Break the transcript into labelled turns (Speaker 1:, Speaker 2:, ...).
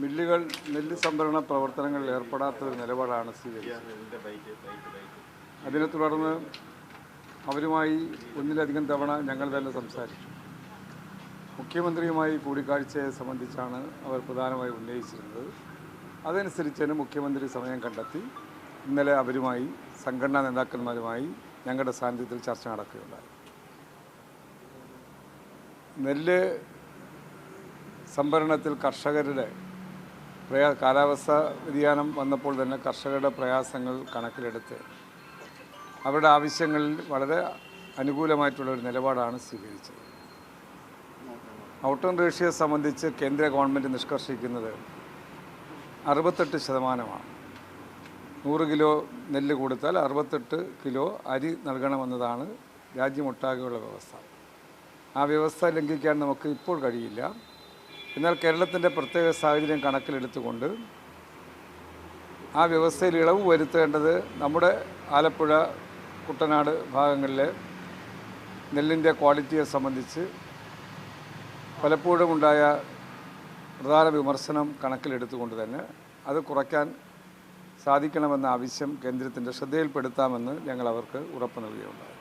Speaker 1: മില്ലുകൾ നെല്ല് സംഭരണ പ്രവർത്തനങ്ങളിൽ ഏർപ്പെടാത്ത ഒരു നിലപാടാണ് സ്വീകരിച്ചത് അതിനെ തുടർന്ന് അവരുമായി ഒന്നിലധികം തവണ ഞങ്ങൾ തന്നെ സംസാരിച്ചു. മുഖ്യമന്ത്രിയുമായി കൂടിക്കാഴ്ചയെ സംബന്ധിച്ചാണ് അവർ പ്രധാനമായി ഉന്നയിച്ചിരുന്നത്. അതനുസരിച്ച് മുഖ്യമന്ത്രി സമയം കണ്ടെത്തി. ഇന്നലെ അവരുമായി സംഘടനാ നേതാക്കന്മാരുമായി ഞങ്ങളുടെ സാന്നിധ്യത്തിൽ ചർച്ച നടക്കുകയുണ്ടായി. നെല്ല് സംഭരണത്തിൽ കർഷകരുടെ പ്രയാ കാലാവസ്ഥ വ്യതിയാനം വന്നപ്പോൾ തന്നെ കർഷകരുടെ പ്രയാസങ്ങൾ കണക്കിലെടുത്ത് അവരുടെ ആവശ്യങ്ങളിൽ വളരെ അനുകൂലമായിട്ടുള്ള ഒരു നിലപാടാണ് സ്വീകരിച്ചത്. ഔട്ടൺ റേഷ്യയെ സംബന്ധിച്ച് കേന്ദ്ര ഗവൺമെന്റ് നിഷ്കർഷിക്കുന്നത് അറുപത്തെട്ട് ശതമാനമാണ്. നൂറ് കിലോ നെല്ല് കൊടുത്താൽ അറുപത്തെട്ട് കിലോ അരി നൽകണമെന്നതാണ് രാജ്യമൊട്ടാകെയുള്ള വ്യവസ്ഥ. ആ വ്യവസ്ഥ ലംഘിക്കാൻ നമുക്ക് ഇപ്പോൾ കഴിയില്ല. എന്നാൽ കേരളത്തിന്റെ പ്രത്യേക സാഹചര്യം കണക്കിലെടുത്തുകൊണ്ട് ആ വ്യവസ്ഥയിൽ ഇളവ് വരുത്തേണ്ടത് നമ്മുടെ ആലപ്പുഴ കുട്ടനാട് ഭാഗങ്ങളിലെ നെല്ലിന്റെ ക്വാളിറ്റിയെ സംബന്ധിച്ച് പലപ്പോഴും ഉണ്ടായ പ്രധാന വിമർശനം കണക്കിലെടുത്തുകൊണ്ട് തന്നെ അത് കുറയ്ക്കാൻ സാധിക്കണമെന്ന ആവശ്യം കേന്ദ്രത്തിന്റെ ശ്രദ്ധയിൽപ്പെടുത്താമെന്ന് ഞങ്ങൾ അവർക്ക് ഉറപ്പ് നൽകുകയുണ്ടായി.